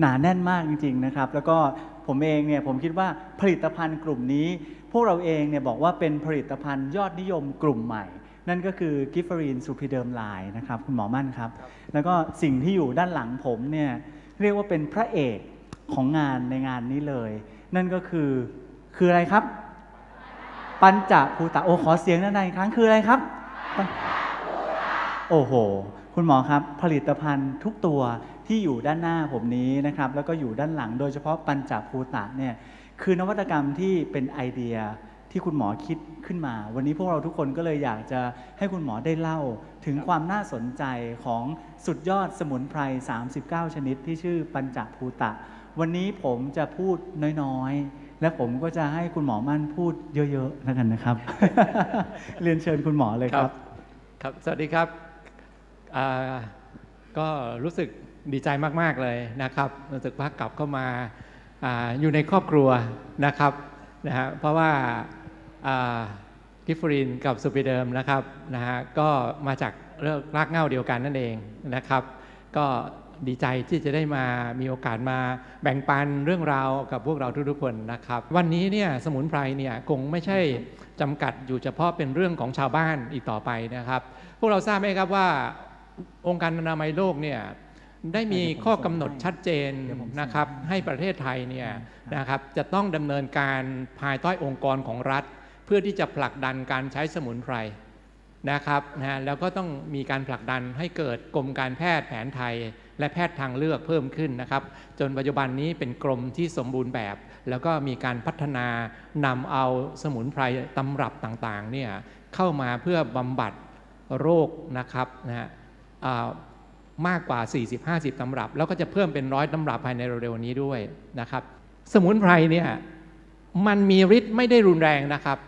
หนาแน่นมากจริงๆนะครับ แล้วก็ผมเองเนี่ยผมคิดว่าผลิตภัณฑ์กลุ่มนี้ พวกเราเองเนี่ยบอกว่าเป็นผลิตภัณฑ์ยอดนิยมกลุ่มใหม่ นั่นก็คือกิฟเฟอรีนซูพ r เดิมไลน์นะครับคุณหมอมั่นครับ แล้วก็สิ่งที่อยู่ด้านหลังผมเนี่ยเรียกว่าเป็นพระเอกของงานในงานนี้เลย นั่นก็คือคืออะไรครับ ปัญจภูตะโอขอเสียงด้านในอีกครั้งคืออะไรครับ โอ้โห คุณหมอครับ ผลิตภัณฑ์ทุกตัว ที่อยู่ด้านหน้าผมนี้นะครับ แล้วก็อยู่ด้านหลังโดยเฉพาะปัญจภูตะเนี่ยคือนวัตกรรมที่เป็นไอเดียที่คุณหมอคิดขึ้นมา วันนี้พวกเราทุกคนก็เลยอยากจะให้คุณหมอได้เล่า ถึงความน่าสนใจของสุดยอดสมุนไพร 39 ชนิดที่ชื่อปัญจภูตะ วันนี้ผมจะพูดน้อยๆ และผมก็จะให้คุณหมอมั่นพูดเยอะๆแล้วกันนะครับ เรียนเชิญคุณหมอเลยครับ ครับ สวัสดีครับ ก็รู้สึก ดีใจมาก ๆ เลยนะครับรู้สึกว่ากลับเข้ามาออยู่ในครอบครัวนะครับนะฮะเพราะว่ากิฟฟรีนกับสุปิเดิมนะครับนะฮะก็มาจากเรื่องรากเง้าเดียวกันนั่นเองนะครับ ก็ดีใจที่จะได้มามีโอกาสมาแบ่งปันเรื่องราวกับพวกเราทุกๆคนนะครับ วันนี้เนี่ยสมุนไพรเนี่ยคงไม่ใช่จำกัดอยู่เฉพาะเป็นเรื่องของชาวบ้านอีกต่อไปนะครับ พวกเราทราบไหมครับว่าองค์การอนามัยโลกเนี่ย ได้มีข้อกำหนดชัดเจนนะครับ ให้ประเทศไทยเนี่ยนะครับจะต้องดำเนินการภายใต้องค์กรของรัฐ เพื่อที่จะผลักดันการใช้สมุนไพรนะครับนะฮะแล้วก็ต้องมีการผลักดันให้เกิดกรมการแพทย์แผนไทย และแพทย์ทางเลือกเพิ่มขึ้นนะครับ จนปัจจุบันนี้เป็นกรมที่สมบูรณ์แบบ แล้วก็มีการพัฒนานำเอาสมุนไพรตำรับต่างๆเนี่ยเข้ามาเพื่อบำบัดโรคนะครับนะฮะอ่า มากกว่า 40-50 ตำรับ แล้วก็จะเพิ่มเป็นร้อยตำรับภายในเร็วๆนี้ด้วยนะครับ สมุนไพรเนี่ยมันมีฤทธิ์ไม่ได้รุนแรงนะครับ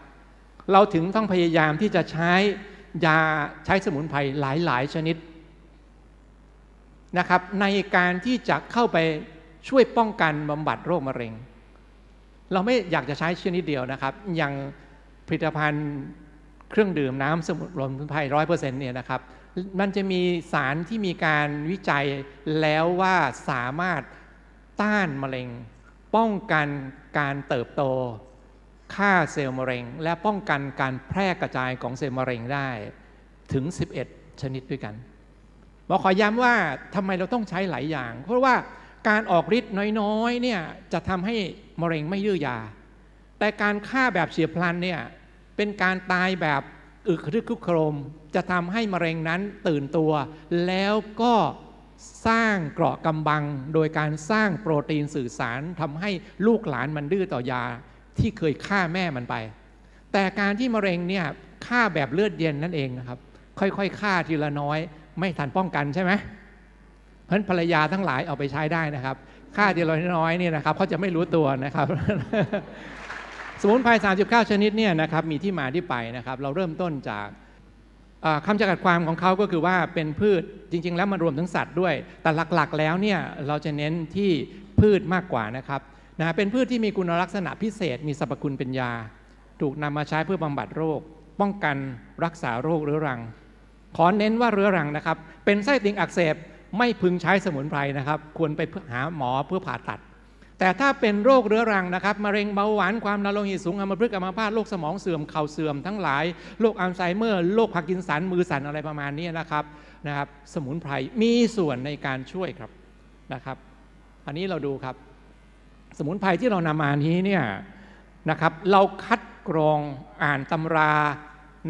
เราถึงต้องพยายามที่จะใช้ยาใช้สมุนไพรหลายๆ ชนิดนะครับในการที่จะเข้าไปช่วยป้องกันบำบัดโรคมะเร็ง เราไม่อยากจะใช้ชนิดเดียวนะครับ อย่างผลิตภัณฑ์เครื่องดื่มน้ำสมุนไพรร้อยเปอร์เซ็นต์เนี่ยนะครับ มันจะมีสารที่มีการวิจัยแล้วว่าสามารถต้านมะเร็ง ป้องกันการเติบโตฆ่าเซลล์มะเร็ง และป้องกันการแพร่กระจายของเซลล์มะเร็งได้ถึง 11 ชนิดด้วยกันบอกขอย้ำว่าทำไมเราต้องใช้หลายอย่าง เพราะว่าการออกฤทธิ์น้อยๆเนี่ยจะทำให้มะเร็งไม่ยื้อยา แต่การฆ่าแบบเฉียบพลันเนี่ยเป็นการตายแบบอึกรึกครึกโครม จะทำให้มะเร็งนั้นตื่นตัว แล้วก็สร้างเกราะกำบัง โดยการสร้างโปรตีนสื่อสารทำให้ลูกหลานมันดื้อต่อยาที่เคยฆ่าแม่มันไป แต่การที่มะเร็งเนี่ยฆ่าแบบเลือดเย็นนั่นเองนะครับ ค่อยๆฆ่าทีละน้อย ไม่ทันป้องกันใช่ไหมเพราะฉะนั้นภรรยาทั้งหลายเอาไปใช้ได้นะครับค่าทีละน้อยเนี่ยนะครับเขาจะไม่รู้ตัวนะครับ สมุนไพร 39 ชนิดเนี่ยนะครับมีที่มาที่ไปนะครับ เราเริ่มต้นจาก คำจำกัดความของเขาก็คือว่าเป็นพืชจริง ๆ แล้วมันรวมถึงสัตว์ด้วย แต่หลักๆ แล้วเนี่ยเราจะเน้นที่พืชมากกว่านะครับนะเป็นพืชที่มีคุณลักษณะพิเศษ มีสรรพคุณเป็นยา ถูกนำมาใช้เพื่อบำบัดโรค ป้องกันรักษาโรคเรื้อรัง ขอเน้นว่าเรื้อรังนะครับ เป็นไส้ติ่งอักเสบไม่พึงใช้สมุนไพรนะครับ ควรไปหาหมอเพื่อผ่าตัด แต่ถ้าเป็นโรคเรื้อรังนะครับมะเร็งเบาหวานความดันโลหิตสูงอัมพฤกษ์อัมพาตโรคสมองเสื่อมเข่าเสื่อมทั้งหลายโรคอัลไซเมอร์โรคพาร์กินสันมือสั่นอะไรประมาณนี้นะครับนะครับ สมุนไพรมีส่วนในการช่วยครับนะครับ อันนี้เราดูครับ สมุนไพรที่เรานำมานี้เนี่ยนะครับเราคัดกรองอ่านตำรา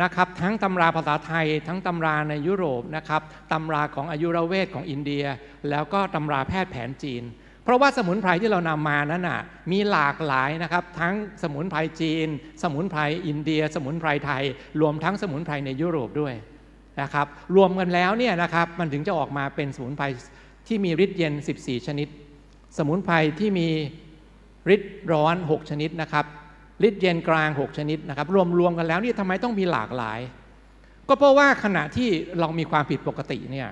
นะครับทั้งตำราภาษาไทย ทั้งตำราในยุโรปนะครับตำราของอายุรเวทของอินเดีย แล้วก็ตำราแพทย์แผนจีน เพราะว่าสมุนไพรที่เรานำมานั้นน่ะมีหลากหลายนะครับ ทั้งสมุนไพรจีน สมุนไพรอินเดีย สมุนไพรไทย รวมทั้งสมุนไพรในยุโรปด้วยนะครับรวมกันแล้วเนี่ยนะครับมันถึงจะออกมาเป็นสมุนไพรที่มีฤทธิ์เย็น 14 ชนิด สมุนไพรที่มีฤทธิ์ร้อน 6 ชนิดนะครับฤทธิ์เย็นกลาง 6 ชนิดนะครับรวมรวมกันแล้วนี่ทำไมต้องมีหลากหลาย ก็เพราะว่าขณะที่เรามีความผิดปกติเนี่ย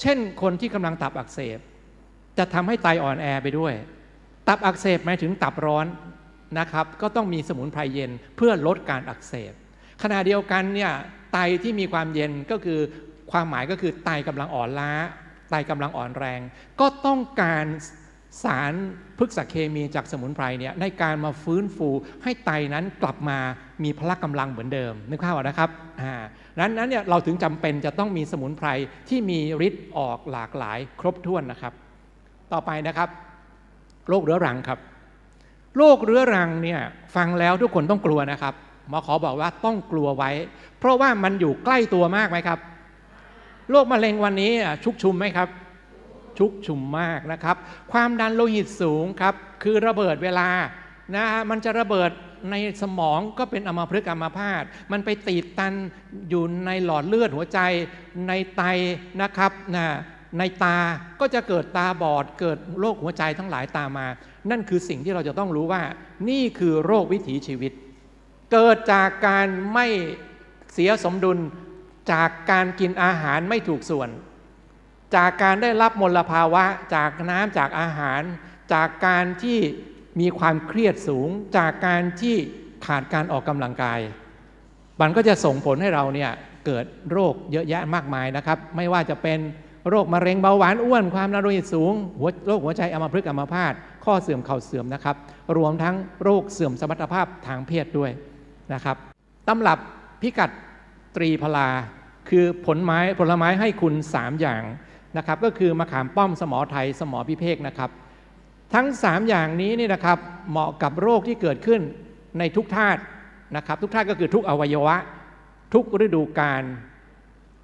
เช่นคนที่กำลังตับอักเสบ จะทำให้ไตอ่อนแอไปด้วย ตับอักเสบหมายถึงตับร้อนนะครับ ก็ต้องมีสมุนไพรเย็นเพื่อลดการอักเสบ ขณะเดียวกันเนี่ยไตที่มีความเย็นก็คือความหมายก็คือไตกำลังอ่อนล้า ไตกำลังอ่อนแรง ก็ต้องการสารพฤกษเคมีจากสมุนไพรเนี่ยในการมาฟื้นฟูให้ไตนั้นกลับมามีพละกำลังเหมือนเดิมนึกภาพออกนะครับอ่านั้นนั้นเนี่ยเราถึงจำเป็นจะต้องมีสมุนไพรที่มีฤทธิ์ออกหลากหลายครบถ้วนนะครับ ต่อไปนะครับโรคเรื้อรังครับโรคเรื้อรังเนี่ยฟังแล้วทุกคนต้องกลัวนะครับหมอขอบอกว่าต้องกลัวไว้ เพราะว่ามันอยู่ใกล้ตัวมากไหมครับโรคมะเร็งวันนี้ชุกชุมไหมครับ ชุกชุมมากนะครับ ความดันโลหิตสูงครับ คือระเบิดเวลานะฮะมันจะระเบิดในสมองก็เป็นอัมพฤกษ์อัมพาตมันไปตีบตันอยู่ในหลอดเลือดหัวใจในไตนะครับนะ ในตาก็จะเกิดตาบอด เกิดโรคหัวใจทั้งหลายตามมา นั่นคือสิ่งที่เราจะต้องรู้ว่า นี่คือโรควิถีชีวิต เกิดจากการไม่เสียสมดุล จากการกินอาหารไม่ถูกส่วน จากการได้รับมลภาวะ จากน้ำจากอาหาร จากการที่มีความเครียดสูง จากการที่ขาดการออกกำลังกาย มันก็จะส่งผลให้เราเนี่ยเกิดโรคเยอะแยะมากมายนะครับ ไม่ว่าจะเป็น โรคมะเร็งเบาหวานอ้วนความดันโลหิตสูงโรคหัวใจอัมพฤกษ์อัมพาตข้อเสื่อมเข่าเสื่อมนะครับ รวมทั้งโรคเสื่อมสมรรถภาพทางเพศด้วยนะครับตำรับพิกัดตรีพลา คือผลไม้ผลไม้ให้คุณ 3 อย่างนะครับ ก็คือมะขามป้อมสมอไทยสมอพิเภกนะครับ ทั้ง 3 อย่างนี้นี่นะครับเหมาะกับโรคที่เกิดขึ้นในทุกธาตุนะครับ ทุกธาตุก็คือทุกอวัยวะ ทุกฤดูกาล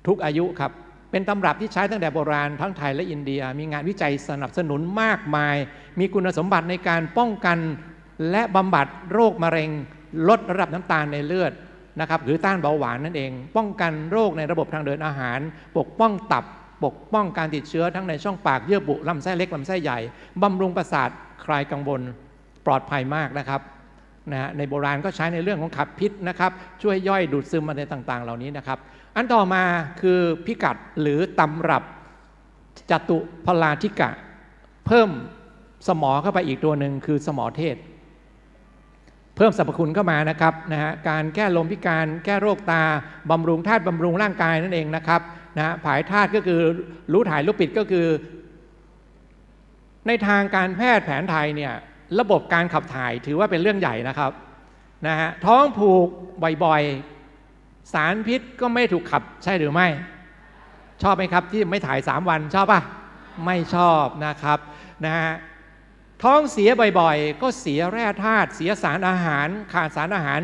ทุกอายุครับ เป็นตำรับที่ใช้ตั้งแต่โบราณทั้งไทยและอินเดีย มีงานวิจัยสนับสนุนมากมาย มีคุณสมบัติในการป้องกันและบำบัดโรคมะเร็ง ลดระดับน้ำตาลในเลือดนะครับหรือต้านเบาหวานนั่นเอง ป้องกันโรคในระบบทางเดินอาหาร ปกป้องตับ ปกป้องการติดเชื้อทั้งในช่องปากเยื่อบุลำไส้เล็กลำไส้ใหญ่บำรุงประสาทคลายกังวลปลอดภัยมากนะครับนะในโบราณก็ใช้ในเรื่องของขับพิษนะครับช่วยย่อยดูดซึมอะไรต่างๆ เหล่านี้นะครับ อันต่อมาคือพิกัดหรือตำรับจตุพลาธิกะ เพิ่มสมอเข้าไปอีกตัวหนึ่งคือสมอเทศ เพิ่มสรรพคุณเข้ามานะครับนะฮะการแก้ลมพิการแก้โรคตาบำรุงธาตุบำรุงร่างกายนั่นเองนะครับนะฮะผายธาตุก็คือรู้ถ่ายรู้ปิดก็คือ ในทางการแพทย์แผนไทยเนี่ยระบบการขับถ่ายถือว่าเป็นเรื่องใหญ่นะครับนะฮะท้องผูกบ่อยๆ สารพิษก็ไม่ถูกขับใช่หรือไม่ ชอบไหมครับที่ไม่ถ่าย 3 วันชอบปะไม่ชอบนะครับนะฮะท้องเสียบ่อยๆ ก็เสียแร่ธาตุเสียสารอาหาร ขาดสารอาหาร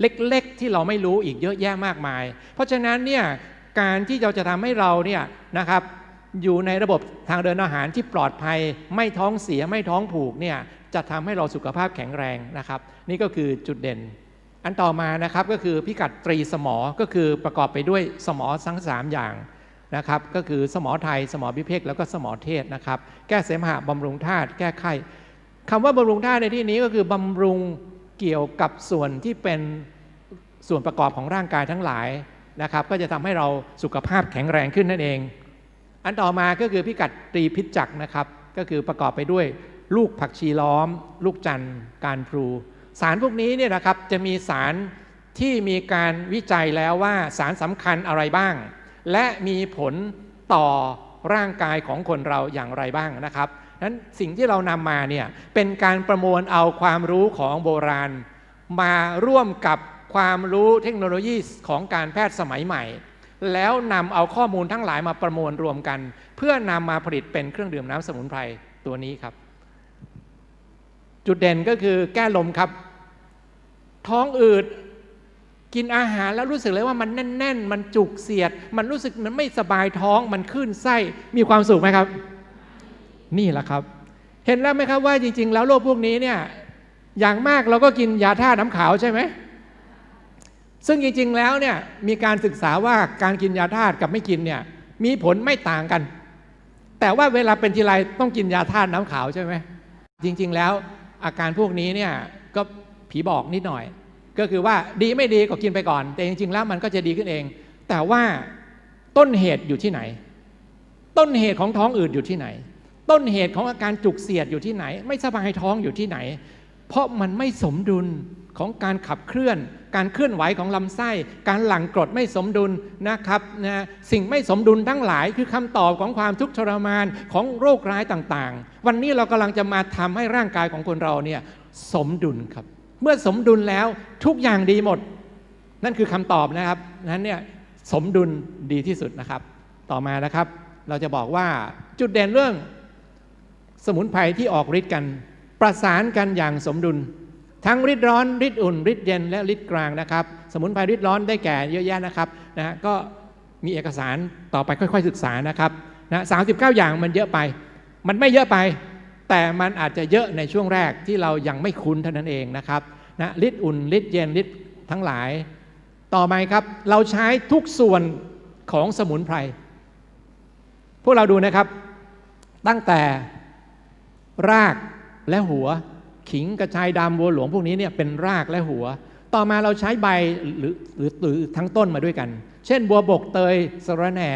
เล็กๆ ที่เราไม่รู้อีกเยอะแยะมากมาย เพราะฉะนั้นเนี่ยการที่เราจะทำให้เราเนี่ยนะครับอยู่ในระบบทางเดินอาหารที่ปลอดภัย ไม่ท้องเสียไม่ท้องผูกเนี่ยจะทำให้เราสุขภาพแข็งแรงนะครับ นี่ก็คือจุดเด่น อันต่อมานะครับก็คือพิกัดตรีสมอ ก็คือประกอบไปด้วยสมอทั้งสามอย่างนะครับก็คือสมอไทย สมอพิเภกแล้วก็สมอเทศนะครับแก้เสมหะบำรุงธาตุแก้ไข้คำว่าบำรุงธาตุในที่นี้ก็คือบำรุงเกี่ยวกับส่วนที่เป็นส่วนประกอบของร่างกายทั้งหลายนะครับก็จะทำให้เราสุขภาพแข็งแรงขึ้นนั่นเอง อันต่อมาก็คือพิกัดตรีพิจักนะครับก็คือประกอบไปด้วยลูกผักชีล้อม ลูกจันทร์การพลู สารพวกนี้เนี่ยนะครับจะมีสารที่มีการวิจัยแล้วว่าสารสำคัญอะไรบ้าง และมีผลต่อร่างกายของคนเราอย่างไรบ้างนะครับนั้นสิ่งที่เรานำมาเนี่ยเป็นการประมวลเอาความรู้ของโบราณ มาร่วมกับความรู้เทคโนโลยีของการแพทย์สมัยใหม่ แล้วนำเอาข้อมูลทั้งหลายมาประมวลรวมกัน เพื่อนำมาผลิตเป็นเครื่องดื่มน้ำสมุนไพรตัวนี้ครับ จุดเด่นก็คือแก้ลมครับ ท้องอืดกินอาหารแล้วรู้สึกเลยว่ามันแน่น ๆ มันจุกเสียด มันรู้สึกมันไม่สบายท้องมันขึ้นไส้มีความสุขไหมครับ นี่แหละครับ เห็นแล้วไหมครับว่าจริง ๆ แล้วโรคพวกนี้เนี่ยอย่างมากเราก็กินยาท่าตุน้ำขาวใช่ไหมซึ่งจริง ๆ แล้วเนี่ยมีการศึกษาว่าการกินยาธาตุกับไม่กินเนี่ยมีผลไม่ต่างกัน แต่ว่าเวลาเป็นทีไรต้องกินยาธาตุน้ำขาวใช่ไหมจริง ๆ แล้วอาการพวกนี้เนี่ย ผีบอกนิดหน่อย ก็คือว่าดีไม่ดีก็กินไปก่อน แต่จริงๆแล้วมันก็จะดีขึ้นเอง แต่ว่าต้นเหตุอยู่ที่ไหน ต้นเหตุของท้องอืดอยู่ที่ไหน ต้นเหตุของอาการจุกเสียดอยู่ที่ไหน ไม่สบายท้องอยู่ที่ไหน เพราะมันไม่สมดุลของการขับเคลื่อน การเคลื่อนไหวของลำไส้ การหลั่งกรดไม่สมดุลนะครับนะสิ่งไม่สมดุลทั้งหลายคือคำตอบของความทุกข์ทรมานของโรคร้ายต่างๆ วันนี้เรากำลังจะมาทำให้ร่างกายของคนเราเนี่ยสมดุลครับ เมื่อสมดุลแล้วทุกอย่างดีหมด นั่นคือคำตอบนะครับนั้นเนี่ยสมดุลดีที่สุดนะครับ ต่อมานะครับ เราจะบอกว่าจุดเด่นเรื่องสมุนไพรที่ออกฤทธิ์กัน ประสานกันอย่างสมดุล ทั้งฤทธิ์ร้อนฤทธิ์อุ่นฤทธิ์เย็นและฤทธิ์กลางนะครับ สมุนไพรฤทธิ์ร้อนได้แก่เยอะแยะนะครับนะฮะก็มีเอกสารต่อไปค่อย ๆ ศึกษานะครับนะ39อย่างมันเยอะไป มันไม่เยอะไป แต่มันอาจจะเยอะในช่วงแรกที่เรายังไม่คุ้นเท่านั้นเองนะครับนะฤทธิ์อุ่นฤทธิ์เย็นฤทธิ์ทั้งหลาย ต่อไปครับ เราใช้ทุกส่วนของสมุนไพร พวกเราดูนะครับ ตั้งแต่รากและหัว ขิงกระชายดำบัวหลวงพวกนี้เนี่ยเป็นรากและหัว ต่อมาเราใช้ใบหรือหรือหรือทั้งต้นมาด้วยกัน เช่น บัวบกเตยสระแหน่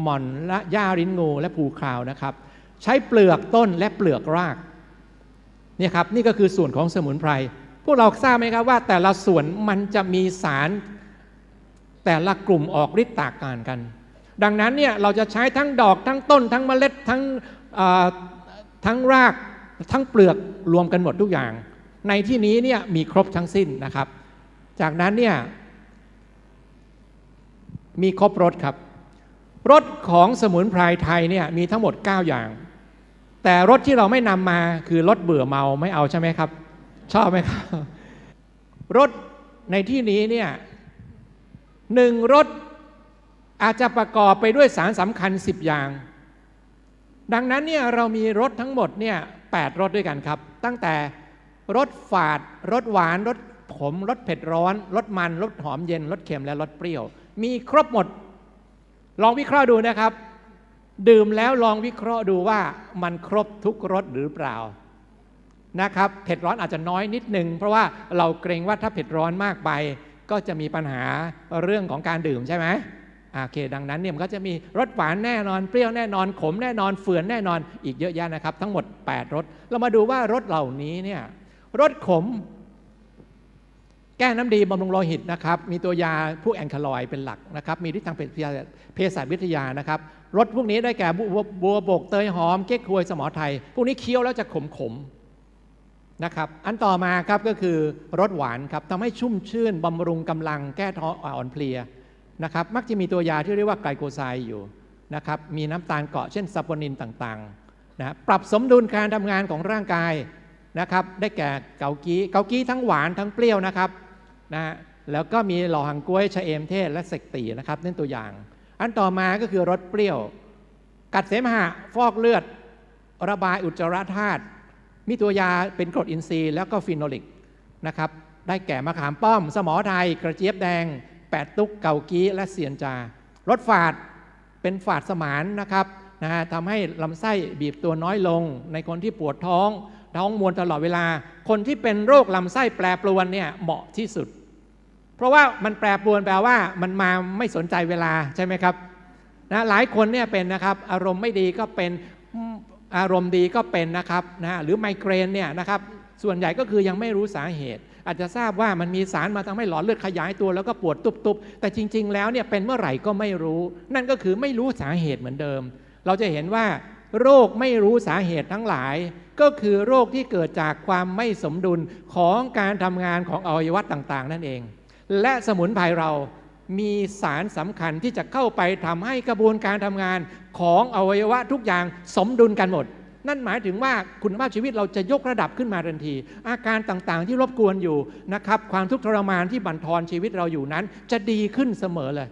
หม่อนละย่าริ้นงูและภูคราวนะครับ ใช้เปลือกต้นและเปลือกรากเนี่ยครับนี่ก็คือส่วนของสมุนไพร พวกเราทราบไหมครับว่า แต่ละส่วนมันจะมีสาร แต่ละกลุ่มออกฤทธิ์ต่างกันกัน ดังนั้นเนี่ยเราจะใช้ทั้งดอกทั้งต้น ทั้งเมล็ดทั้งทั้งรากทั้งเปลือกรวมกันหมดทุกอย่าง ในที่นี้เนี่ยมีครบทั้งสิ้นนะครับ จากนั้นเนี่ยมีครบรสครับรสของสมุนไพรไทยเนี่ยมีทั้งหมด 9 อย่าง แต่รสที่เราไม่นำมาคือรสเบื่อเมาไม่เอาใช่ไหมครับ ชอบไหมครับรสในที่นี้เนี่ยหนึ่งรสอาจจะประกอบไปด้วยสารสำคัญ 10 อย่าง ดังนั้นเนี่ยเรามีรสทั้งหมดเนี่ยแปดรสด้วยกันครับ ตั้งแต่รสฝาดรสหวานรสขมรสเผ็ดร้อนรสมันรสหอมเย็นรสเค็มและรสเปรี้ยว มีครบหมด ลองวิเคราะห์ดูนะครับ ดื่มแล้วลองวิเคราะห์ดูว่ามันครบทุกรสหรือเปล่านะครับ เผ็ดร้อนอาจจะน้อยนิดนึง เพราะว่าเราเกรงว่าถ้าเผ็ดร้อนมากไป ก็จะมีปัญหาเรื่องของการดื่มใช่ไหมโอเค ดังนั้นเนี่ยมันก็จะมีรสหวานแน่นอน เปรี้ยวแน่นอน ขมแน่นอน เฟื่อนแน่นอน อีกเยอะแยะนะครับ ทั้งหมด 8รส เรามาดูว่ารสเหล่านี้เนี่ยรสขม แก้น้ำดีบำรุงโลหิตนะครับ มีตัวยาพวกแอนคาลอยด์เป็นหลักนะครับ มีฤทธิ์ทางเภสัชวิทยานะครับ รสพวกนี้ได้แก่บัวบกเตยหอมเก๊กฮวยสมอไทย พวกนี้เคี้ยวแล้วจะขมขมนะครับ อันต่อมาครับก็คือรสหวานครับทำให้ชุ่มชื่นบำรุงกำลังแก้ท้ออ่อนเพลียนะครับ มักจะมีตัวยาที่เรียกว่าไกลโคไซด์อยู่นะครับ มีน้ำตาลเกาะเช่นซัปโปนินต่างๆนะปรับสมดุลการทำงานของร่างกายนะครับ ได้แก่เกากี้เกากี้ทั้งหวานทั้งเปรี้ยวนะครับนะฮะแล้วก็มีหล่อหังกล้วยชะเอมเทศและเสกตีนะครับนั่นตัวอย่าง อันต่อมาก็คือรสเปรี้ยว กัดเสมหะฟอกเลือด ระบายอุจจาระธาตุมีตัวยาเป็นกรดอินทรีย์แล้วก็ฟีโนลิกนะครับได้แก่มะขามป้อม สมอไทย กระเจี๊ยบแดง แปดตุกเกากี้และเซียนจารสฝาดเป็นฝาดสมานนะครับนะฮะทำให้ลำไส้บีบตัวน้อยลง ในคนที่ปวดท้อง ท้องมวนตลอดเวลา คนที่เป็นโรคลำไส้แปรปรวนเนี่ยเหมาะที่สุด เพราะว่ามันแปรปรวนแปลว่ามันมาไม่สนใจเวลาใช่ไหมครับนะหลายคนเนี่ยเป็นนะครับอารมณ์ไม่ดีก็เป็นอารมณ์ดีก็เป็นนะครับนะหรือไมเกรนเนี่ยนะครับส่วนใหญ่ก็คือยังไม่รู้สาเหตุ อาจจะทราบว่ามันมีสารมาทำให้หลอดเลือดขยายตัวแล้วก็ปวดตุบๆ แต่จริง ๆ แล้วเนี่ยเป็นเมื่อไหร่ก็ไม่รู้ นั่นก็คือไม่รู้สาเหตุเหมือนเดิม เราจะเห็นว่า โรคไม่รู้สาเหตุทั้งหลาย ก็คือโรคที่เกิดจากความไม่สมดุลของการทำงานของอวัยวะต่าง ๆ นั่นเอง และสมุนไพรเรามีสารสำคัญที่จะเข้าไปทำให้กระบวนการทำงานของอวัยวะทุกอย่างสมดุลกันหมด นั่นหมายถึงว่าคุณภาพชีวิตเราจะยกระดับขึ้นมาทันที อาการต่างๆที่รบกวนอยู่นะครับความทุกข์ทรมานที่บั่นทอนชีวิตเราอยู่นั้น จะดีขึ้นเสมอเลย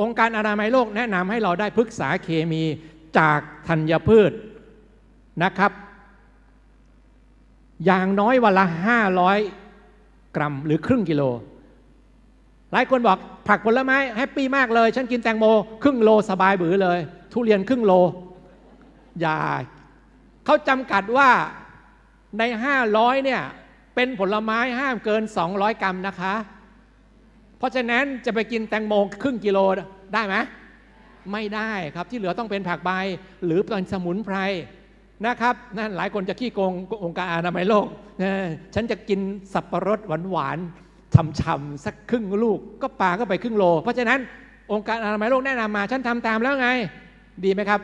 องค์การอนามัยโลกแนะนำให้เราได้พฤกษาเคมีจากธัญพืชนะครับ อย่างน้อยวันละ 500 กรัมหรือครึ่งกิโล หลายคนบอกผักผลไม้แฮปปี้มากเลย ฉันกินแตงโม ครึ่งโลสบายบือเลย ทุเรียนครึ่งโล อย่าเขาจำกัดว่าใน 500เนี่ยเป็นผลไม้ห้ามเกิน 200 กรัมนะคะ เพราะฉะนั้นจะไปกินแตงโมครึ่งกิโลได้ไหมไม่ได้ครับที่เหลือต้องเป็นผักใบหรือเป็นสมุนไพรนะครับนั่นหลายคนจะขี้โกงองค์การอนามัยโลกนะฉันจะกินสับประรดหวานๆ ฉ่ำๆสักครึ่งลูกก็ปาก็ไปครึ่งโล เพราะฉะนั้นองค์การอนามัยโลกแนะนำมาฉันทำตามแล้วไง ดีไหมครับ